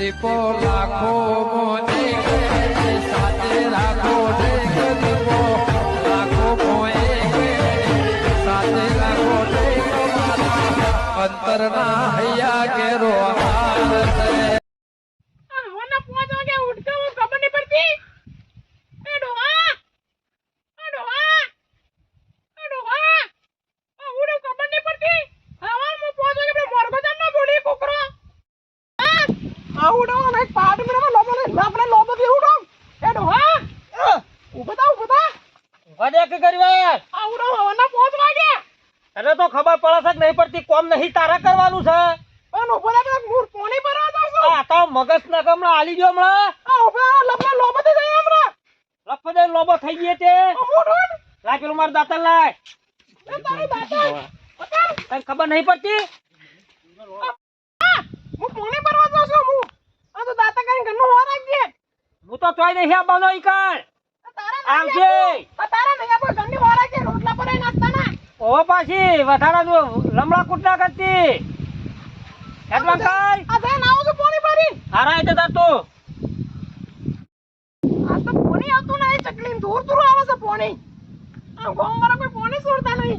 દીપો લાખો મોને સાથે રાખો દીપો લાખો સાથે રાખો અંતરના હૈયા કેરો હાર છે આ હવાના પાંચ વાગે ઉઠતો હું ખબર નહીં પડતી એ ડોહા એ ડોહા એ ડોહા આ ઉડો ખબર નહીં પડતી હવા હું પાંચ વાગે પેલો મોરબજાર ના બોલી કુકરો હા આ ઉડો અને પાડ મેરા લોબો ને આપણે લોબો થી ઉડો એ ડોહા ઊભો થા ઊભો થા વધે કે કર્યો આ ઉડો હવાના પોચ વાગે. અરે તો ખબર પડે છે કે નહીં પડતી કોમ નહીં તારા કરવાનું છે. પણ ઊભો થા મૂર કોની પર આ તો મગજ ના હમણાં આલી ગયો હમણાં. આ ઊભો થા લપડા લોબો થી જઈએ હમણાં. દે લોબો થઈ ગયો તે. લાય પેલું મારું દાંતણ લાય. એ તારી દાતા તને ખબર નહીં પડતી? હા, કોની પર જાઉં છું હું આ તો દાતા કરીને ઘરનું હોવા રાખજે. હું તો ચોય નહીં આ બનો નહીં આપો. તારા રોટલા પર નાખતા ના ઓ પાછી વધારા લમડા કૂટ કરતી. કર આ ધ્યાન આવું છું પોણી ભરી હારા એટલે તો તું. આ તો પોણી આવતું નહીં ચકલી દૂર દૂર આવે છે પોણી. આ ગામ વાળા કોઈ પોણી છોડતા નહીં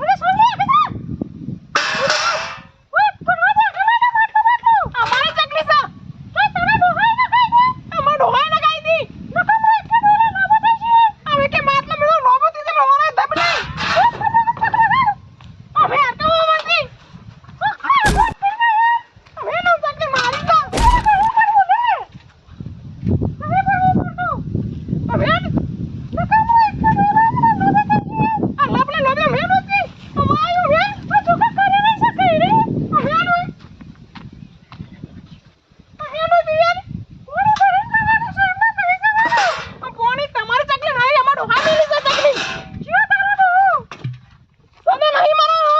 અરે છોડ લે, બેટા. ઓય, ફરવા દે, ફરવા દે, માટલું, માટલું. અમારી ચકલી છે. હે, તારા ડોહાએ નખાઈ દે. અમારા ડોહાએ નખાઈ દી. નકામ રે, એટલો ડોલો લોબો થઈ છે. હવે કે માટલો મેળો લોબો થઈ છે, લોવાના ધબડે. ઓય, પકડ, પકડ, પકડ. અમે અટકાવવામાંથી. ઓય, ખાય, ઓય, પકડ. હવે એનો ચકલી મારી દો. હવે પડવું પડવું લે. હવે પડવું પડવું. હવે એન- નકામ રે, એટલો ડોલો અમારા લોબો થઈ છે. આ લાપડા લોબે મેં નહોતી. અમાયો મેં. આ છોકરા કરી નહીં શકે રે. હવે આનું એનું દિયર પોણી ભરીને જવાનું છે, એમને કહી જવાનું. આ પોણી તમારી ચકલી નહીં, અમારું હામેલી છે ચકલી. જ્યાં તારો ડોહો. તમે નહીં મારો હો.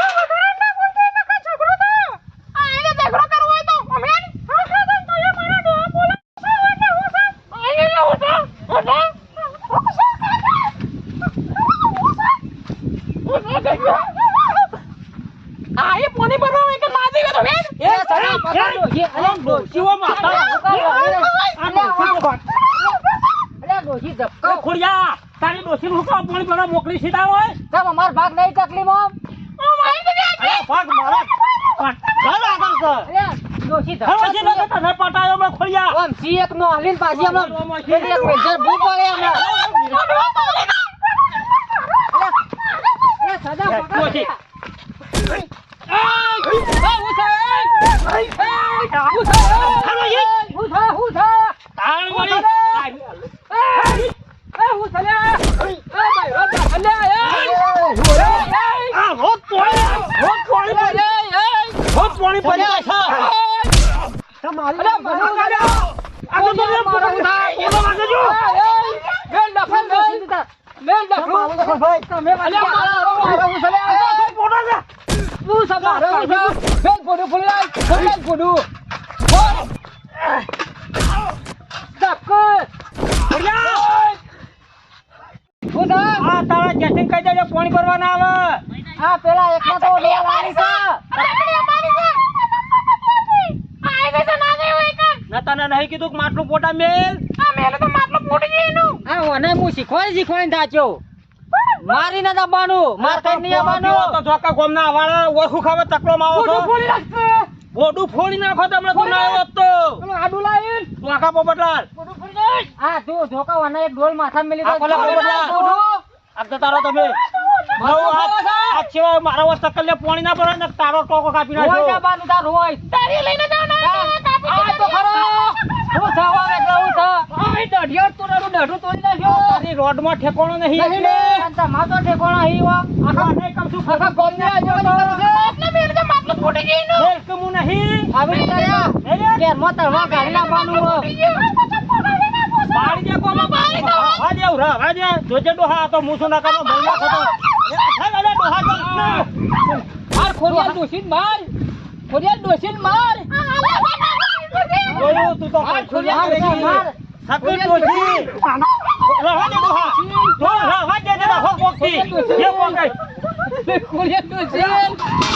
આ વધારે ના બોલતો, એને કાંઈ ઝઘડો થાય. આ એને ઝઘડો કરવો હોય તો અમે એને હા ખા દે, તો એ મારો ડોહો બોલે છે, એટલે હું છે. આ અહીંયા હું છે, હું છે. હું છે, કરે છે. હું છે, કરે છે. આ એ પોણી ભરવા હોય કે ના દેવે તો વેણ. એ તને પકડો જે અરે ડોશીઓ માતા એ ખોડિયા તારી ડોશીને હું કામ મોકલી સીધા હોય ઓ મારી તો કે અરે ભાગ મારા ચાલ આગળ તને પટાયો મેં ખોડિયા રોજ પોણી રોજ પોણી પડી રોજ પોણી પડી જાય છે આ તો તમે બોલો વાગે જો પોડો છે ખોડિયા આ તારા જેટિંગ કહી દેજો પાણી ભરવા ના આવે ના તને નહીં કીધું કે માટલું પોટા મેલ મારી ના દબાનું માર કઈ નહીં આવવાનું તો જોકા ગોમ ના વાળા ઓળખું ખાવે તકલો માવો તો ફોડી છો બોડું ફોડી નાખો તમને તું ના આવ્યો તો. તું આખા પોપટલાલ હા તું ધોકા વાના એક ડોલ માથા મેલી પોપટલાલ આ તો તારો તમે મારા વસ્ત કલ્લે પાણી ના પડે ને તારો ટોકો કાપી નાખ્યો. તાર રોય. આ તો ખરો. હું થવા રે ગઉં તો આ દઢિયો તોડાનું દઢું તોડી નાખ્યો. તારી રોડમાં ઠેકોણો નહીં નહીં એટલે. લે માતો ઠેકોણો હી. વા આખા નહીં કમ છું? આખા ગોમને આજુબાજુ કરું છે ફેર કે હું નહીં. આવી કર્યા નહીં રે. કે મોતરમાં ગાડી નાખવાનું બાળી દે કોનો હા દે ઉરા હા દે જોજે ડોહા તો ના કરો ખતો અરે ડોહા તો માર. ખોરિયા ડોસીન માર. માર માર મારી માર ડોશી રહવા દે ડોહા જો રહવા દે જરા હો પોકી જે પોકાય ખોડિયાર ડોશી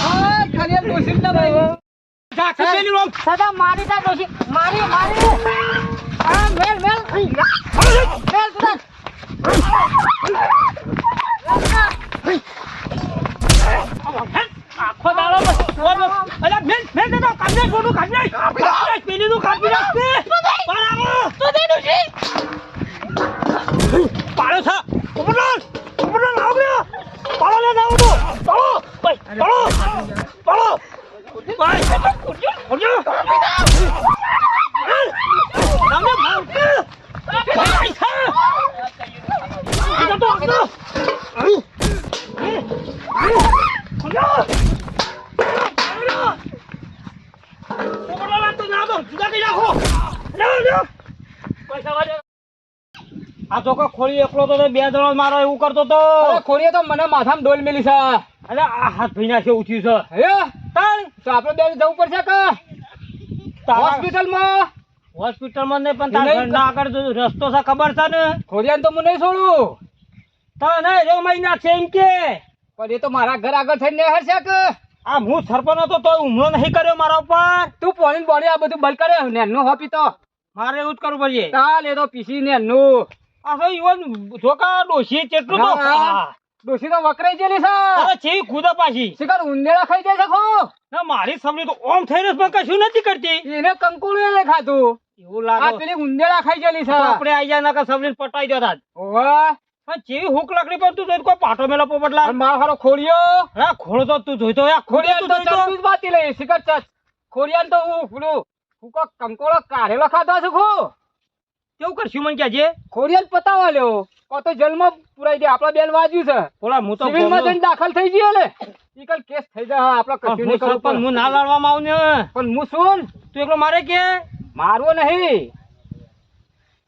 હા ખોડિયાર ડોશી ના ભાઈ ઝાંખી પેલી રોમ. સદા મારી તા ડોશી મારી મારી આ મેલ મેલ મેલ તું આખો દાડો બસ ઓમ ઓમ. અલા, મેલ, મેલ દે તો, કાઢી નાખ, ગોળું કાઢી નાખ. કાઢી નાખ, પેલીનું કાઢી નાખ તે. બરાબર. પાડો છે. પોપટલાલ, પોપટલાલ, આવ લે. પાડો લે, ના ઉઠો. પાડો, ભાઈ, પાડો, પાડો. ભાઈ, ઉઠજો. તમે મારશે. ભાઈ, છે. ઉઠો તો, ઉઠો. ઉઠો. પોપટલાલ, આ તો ના દો. જુદા કરી નાખો. લ્યો, લ્યો. પૈસા વાળો. તો કોઈ ખોલી એકલો તો બે જણો મારો એવું કરતો તો. અરે તો મને માથામાં ડોલ મેલી છે. અરે આ હાથ ભઈ નાખ્યો ઉઠ્યું છે. હે તાણ તો આપણે બે જવું પડશે કે? હોસ્પિટલમાં? હોસ્પિટલમાં નહીં પણ તારા. ઘરના આગળ રસ્તો છે ખબર છે ને? ખોડિયાને તો હું નહીં છોડું. તને જો મહિના છે એમ કે. પણ એ તો મારા ઘર આગળ થઈને નહીં હરશે કે? આ હું સરપંચ હતો તો હુમલો નહીં કર્યો મારા ઉપર. તું પોણી બોણી આ બધું બલ કરે નેનું હોપી તો. મારે એવું જ કરવું પડશે. ચાલ એ તો પીસી આ તો ઈવન જોકા ડોશી કેટલું તો ડોશી તો વકરાઈ ગયેલી છે. અરે છે ખુદા પાછી. શિકાર ઉંદેડા ખાઈ જાય છે ખો. ના મારી સમજી તો ઓમ થઈને જ પણ કશું નથી કરતી. એને કંકુડું એને ખાધું. એવું આ પેલી ઉંદેડા ખાઈ ગયેલી છે. આપણે આઈ જાય ના સમજી પટાઈ જતા ઓવે. પણ જેવી હુક લાકડી પર તું જોઈ કોઈ પાટો મેલા પોપટલા મારો હારો ખોડિયો ખોળો તો તું જોઈતો આ ખોડિયા તો જોઈતો જ બાતી લઈ. શિકાર ચચ ખોડિયાન તો હું પેલું કંકોળો કાઢેલો ખાધો છું ખો. કેવું કરશું મને ક્યાં જે? ખોડિયાન પતાવા લ્યો. કો તો જેલમાં પુરાઈ દે. આપડા બેન વાજ્યું છે. ઓલા હું તો સિવિલમાં જઈને દાખલ થઈ જઈએ લે. ઈકલ કેસ થઈ જાય. આપડા કશું નહીં કરું પણ હું ના લડવામાં આવું ને. પણ હું શું? તું એકલો મારે કે? મારવો નહીં.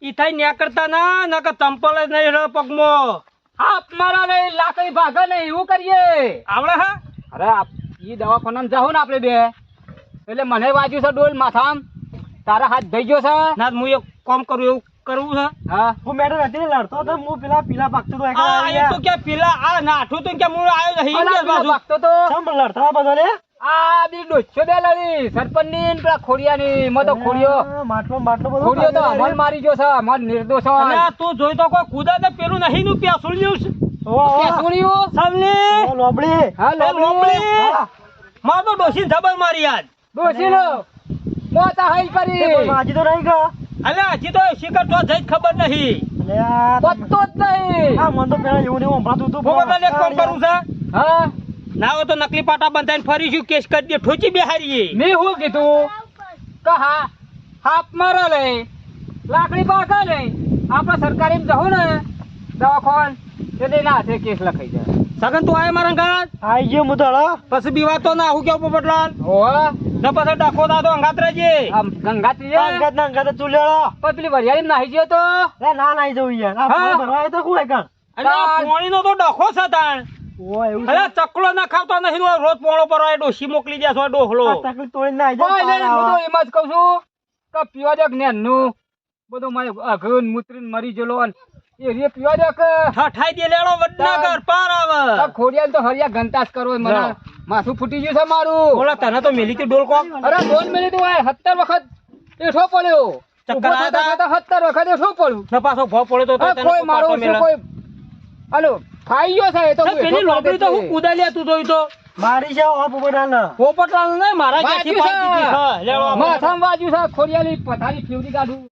ઈ થાય ન્યા કરતા ના નકર ચંપલ જ નહીં રહે પગમો. હાપ મારા નહીં લાકડી ભાગે નહીં એવું કરીએ. આવડે હા? અરે આપ- ઈ દવાખાનામાં જાઉં ને આપણે બે. એટલે મને વાજ્યું છે ડોલ માથામ. તારા હાથ ધઈ ગયો છે? ના હું એક કામ કરું એવું કરવું છે? હા. હું મેડમ હતી લડતો હતો હું પેલા પીલા પાકતો હતો આ આયો તો કે પીલા આ નાઠું તો કે હું આયો કે બાજુ. ભાગતો તો. ચમ લડતા બધા લે આ બી ડોચ્યો બે લડી સરપંચની પેલા ખોડિયાની મો તો ખોડિયો. માટલો માટલો બધો ખોડિયો તો અમલ મારી ગયો છે અમલ નિર્દોષ અને હોય તું જોઈ તો કોઈ કુદા તો પેલું નહીં નું પ્યાસું લ્યું છે. ઓવા, ઓવા. કેસુણિયું? સામલી લોબડી. હા લોબડી. લોબડી. તો ડોશીને જબર મારી યાદ ડોશીનો. મોતા હાઈ તે કરી માજી તો રહી ગયો. અલે હજી તો શિખર તો જઈ જ ખબર નહીં. પત્તો જ નહીં. હા મન તો પેલા એવું નહીં સંભળાતું હતું હું તને એક કામ કરું છે હા? ના હોય તો નકલી પાટા બંધાઈને ફરીશું કેસ કરી દે ઠોચી બેહારીએ મેં શું કીધું? કે હા હાફ મારે લઈ લાકડી પાકા નહીં આપણે સરકારી જવું ને દવાખાન એટલે ના હાથે કેસ લખાઈ જાય. સગન તું આય મારા ઘાટ આઈ ગયો મુદળ તો પછી બીવા તો ના હું કેવું પોપટલાલ? ઓવા ને પછી ડખો દાદો અંગાત ગંગાત્રી આ ના અંગત જ પણ પેલી વરિયાળી નાહી ગયો તો લે ના નાઈ જવું યાર આ હા. પાણી ભરવા આવ્યો તો કોણ એકણ? અને આ તાન. તો ડખો છે તાણ. અરે ચકલો ના ખાવતો નહીં રોજ પોણો પર ડોસી મોકલી દે છો ડોહલો તકલીફ તોડીને જાય. એમ જ કહું છું કે પીવા દે જ્ઞાનનું બધું મારે અઘન મૂત્રીને મરી ગયેલો ને એ પીવા દે કે? ઠાઈ દે લેડો વડનગર પાર આવે. આ તો હરિયા ઘંટાસ કરવો મને. માથું ફૂટી ગયું છે મારું. બોલા તને તો મેલી તી ડોલ અરે વખત એઠો પડ્યો. ચક્કર વખત એઠો પડ્યું. ને પાછો પડ્યો તો તને કોઈ મારો. કોઈ હાલો ખાઈ ગયો છે તો તો પેલી લોબડી તો હું કુદા લે તું જોઈ તો? મારી છે ઓ પોપટલાલ. પોપટલાલ નહીં મારા ક્યાંથી પાડી દીધી છે. છે માથામાં વાગ્યું છે ખોડિયાલી પથારી ફેવરી કાઢું.